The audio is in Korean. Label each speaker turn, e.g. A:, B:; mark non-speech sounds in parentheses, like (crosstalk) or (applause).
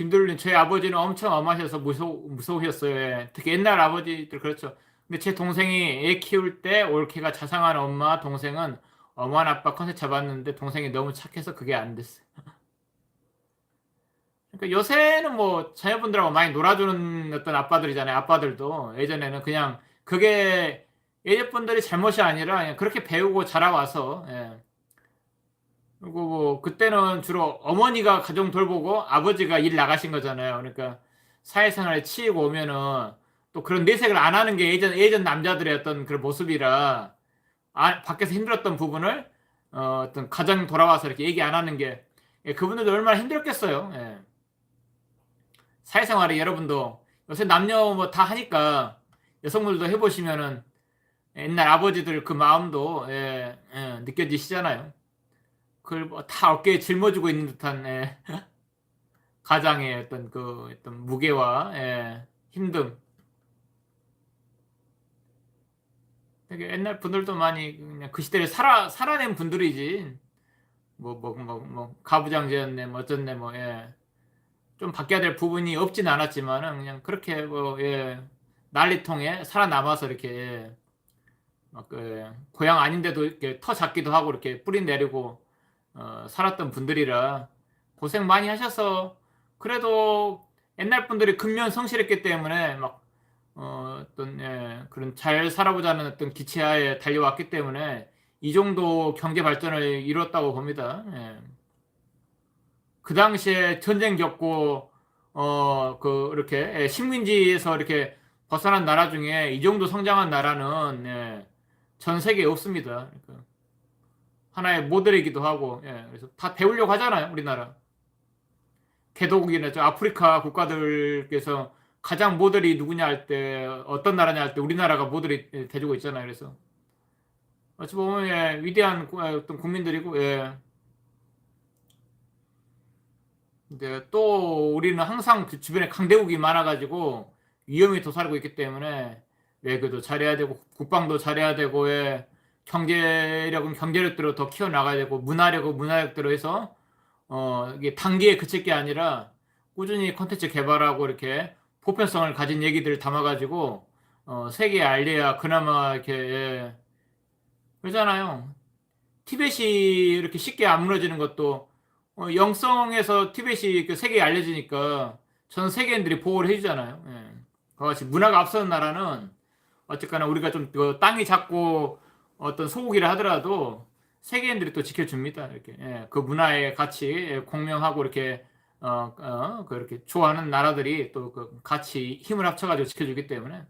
A: 김들린 저희 아버지는 엄청 엄하셔서 무서 무서우셨어요. 예. 특히 옛날 아버지들 그렇죠. 근데 제 동생이 애 키울 때 올케가 자상한 엄마 동생은 엄한 아빠 컨셉 잡았는데 동생이 너무 착해서 그게 안 됐어요. (laughs) 그러니까 요새는 뭐 자녀분들하고 많이 놀아주는 어떤 아빠들이잖아요. 아빠들도 예전에는 그냥 그게 예전 분들이 잘못이 아니라 그냥 그렇게 배우고 자라와서 예. 그리고 뭐 그때는 주로 어머니가 가정 돌보고 아버지가 일 나가신 거잖아요. 그러니까 사회생활에 치이고 오면은 또 그런 내색을 안 하는 게 예전 예전 남자들의 어떤 그런 모습이라 아, 밖에서 힘들었던 부분을 어, 어떤 가정 돌아와서 이렇게 얘기 안 하는 게 예, 그분들도 얼마나 힘들었겠어요. 예. 사회생활에 여러분도 요새 남녀 뭐 다 하니까 여성분들도 해보시면은 옛날 아버지들 그 마음도 예, 예, 느껴지시잖아요. 그걸 뭐다 어깨에 짊어지고 있는 듯한 예, (laughs) 가장의 어떤 그 어떤 무게와 예, 힘듦. 되게 옛날 분들도 많이 그냥 그 시대를 살아 살아낸 분들이지. 뭐 뭐 뭐뭐 가부장제였네 뭐 어쩌네 뭐 예. 좀 바뀌어야 될 부분이 없진 않았지만은 그냥 그렇게 뭐 예. 난리통에 살아남아서 이렇게 예. 막 그 고향 아닌데도 이렇게 터 잡기도 하고 이렇게 뿌리 내리고 어, 살았던 분들이라 고생 많이 하셔서 그래도 옛날 분들이 근면 성실했기 때문에 막 어, 어떤 예, 그런 잘 살아보자는 어떤 기치하에 달려왔기 때문에 이 정도 경제 발전을 이뤘다고 봅니다. 예. 그 당시에 전쟁 겪고 어 그 이렇게 예, 식민지에서 이렇게 벗어난 나라 중에 이 정도 성장한 나라는 예, 전 세계에 없습니다. 그러니까 하나의 모델이기도 하고 예, 그래서 다 배우려고 하잖아요, 우리나라. 개도국이나 저 아프리카 국가들께서 가장 모델이 누구냐 할 때 어떤 나라냐 할 때 우리나라가 모델이 예, 돼주고 있잖아요. 그래서 어찌 보면 예, 위대한 구- 예, 어떤 국민들이고 예. 근데 또 우리는 항상 그 주변에 강대국이 많아가지고 위험이 더 살고 있기 때문에 외교도 잘해야 되고 국방도 잘해야 되고 예. 경제력은 경제력대로 더 키워나가야 되고 문화력은 문화력대로 해서 어 이게 단기에 그칠 게 아니라 꾸준히 콘텐츠 개발하고 이렇게 보편성을 가진 얘기들을 담아가지고 어 세계에 알려야 그나마 이렇게 예. 그러잖아요. 티벳이 이렇게 쉽게 안 무너지는 것도 어, 영성에서 티벳이 그 세계에 알려지니까 전 세계인들이 보호를 해주잖아요. 예. 그와 같이 문화가 앞서는 나라는 어쨌거나 우리가 좀 그 땅이 작고 어떤 소국이라 하더라도 세계인들이 또 지켜줍니다. 이렇게 예, 그 문화의 가치 예, 공명하고 이렇게 어, 어, 그 이렇게 좋아하는 나라들이 또 그 같이 힘을 합쳐가지고 지켜주기 때문에